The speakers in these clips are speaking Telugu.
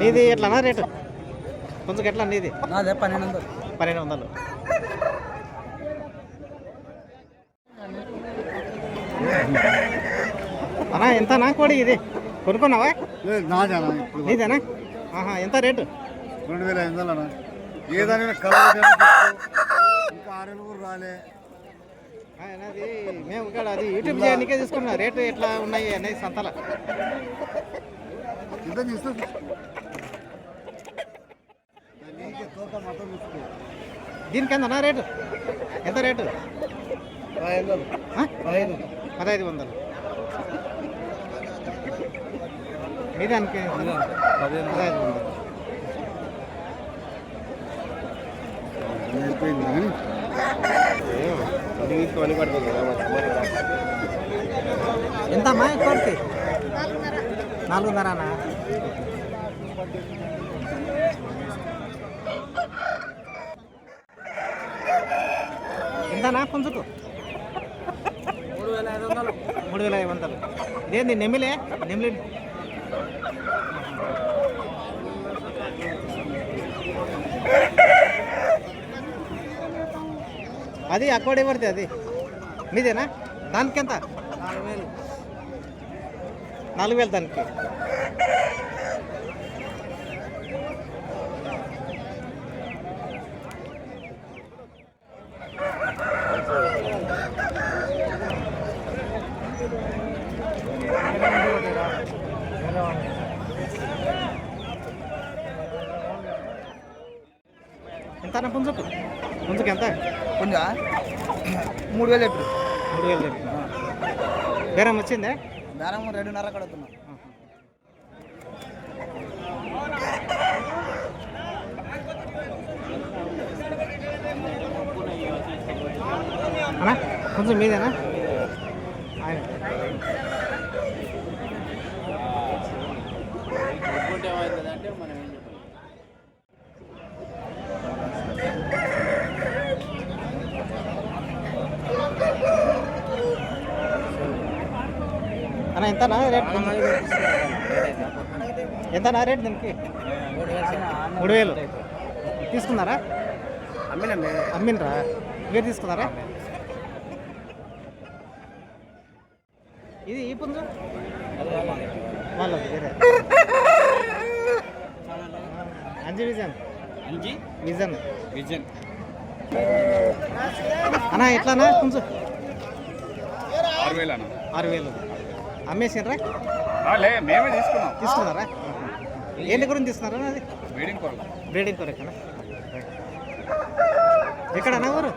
నీది ఎట్లానా రేటు? కొంచెం ఎట్లా నీది? నాదే పన్నెండు వందలు. పన్నెండు వందలు. అన్నా ఎంతనా కోడి ఇది? కొనుక్కున్నావా? నాదేనా? ఆహా ఎంత రేటు? రెండు వేల ఐదు వందలు అన్న. ఏదైనా కలర్ ఇంకా ఆరేళ్ళు కూడా రాలే. ఆ, అది మేము ఇక్కడ అది యూట్యూబ్ చేయడానికే తీసుకున్నా. రేటు ఎట్లా ఉన్నాయి అనేది సంతల. దీనికి ఎంతనా రేటు? ఎంత రేటు? పదహైదు వందలు. మీ దానికి పదహైదు వందలు. ఎంత? అమ్మా కోడికి? నాలుగున్నరనా? ఎంతనా పుంజుకు మూడు వేల ఐదు వందలు. మూడు వేల ఐదు వందలు ఇదేంది నెమిలే నెమిలి అది అక్కడే పడితే అది? మీదేనా? దానికి ఎంత నాలుగు వేలు. నాలుగు వేలు దానికి. ఎంత అన్న పుంజుకు? పుంజుకు ఎంత? కొంచెం మూడు వేలు ఎప్పుడు మూడు వేలు చెప్పు బేరం వచ్చిందే? దానం రెండున్నర కడుగుతున్నాం. అన్నా కొంచెం మీదేనా? ఎంతనా రేట్? ఎంతనా రేట్ దీనికి? మూడు వేలు. తీసుకున్నారా? అమ్మినరా మీరు తీసుకున్నారా? ఇది ఈ పుంజు? వాళ్ళది వేరే. Anji vision. Anji? Vision. Vision. అన్నా ఎట్లానా పుంజు? ఆరు వేలు అన్న. ఆరు వేలు. అమ్మేసిండ్రా? లే మేమే తీసుకున్నాం. తీసుకున్నారా? ఏంటి గురించి తీసుకున్నారా అది? వేడింగ్ కొరకు. బ్రీడింగ్ కొరకేనా? ఎక్కడన్నా ఊరు?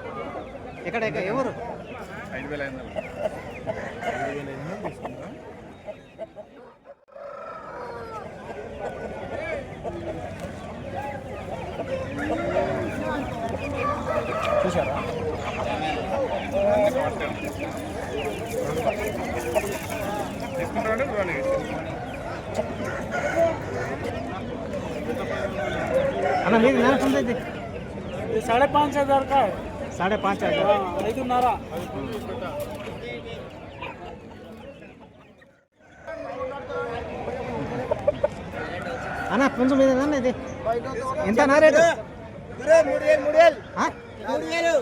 ఎక్కడ ఎక్కడ ఎవరు ఐదు వేల ఐదు చూసారా? తీసుకుంటారంటే చూడండి అన్న మీది నా పుంజు ఇది साढ़े पाँच हजार का है సాడే పాంచ్ हजार ఐదున్నర అన్న పుంజు మీద ఇది ఎంత నా రేటు మూడు వేలు మూడు వేలు ఆ? మూడు వేలు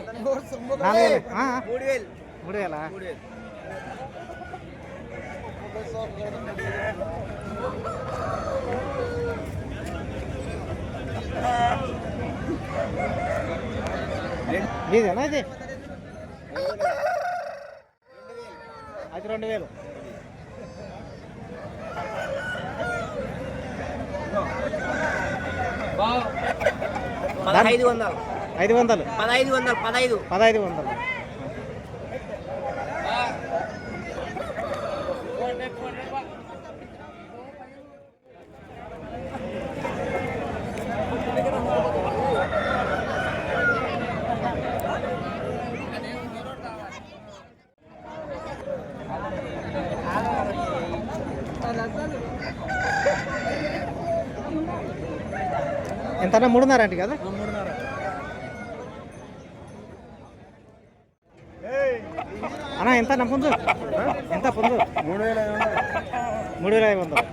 నాలుగు వేలు ఆ, ఆ. మూడు వేలు మూడు వేలా మీదేనా ఇది? అది రెండు వేలు. పదహైదు వందలు. ఐదు వందలు. పదహైదు వందలు పదహైదు. పదహైదు వందలు. ఎంతన్నా? మూడున్నర అంటే కదా? అన్న ఎంత నా పుంజు ఎంత పుంజు మూడు వేల ఐదు వందలు. మూడు వేల ఐదు వందలు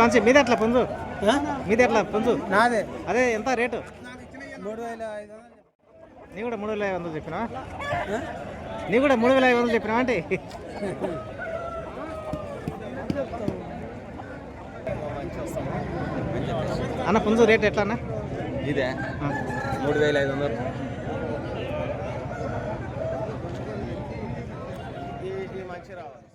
మంచి మీది ఎట్లా పుంజు? మీది ఎట్లా పుంజు? నాదే. అదే ఎంత రేటు? మూడు వేల ఐదు వందలు నీ కూడా మూడు వేల ఐదు వందలు చెప్పినా? నీ కూడా మూడు వేల ఐదు వందలు చెప్పినా అంటే? అన్న పుంజు రేట్ ఎట్లా అన్న? ఇదే. మూడు వేల ఐదు వందలు. మంచి రావాలి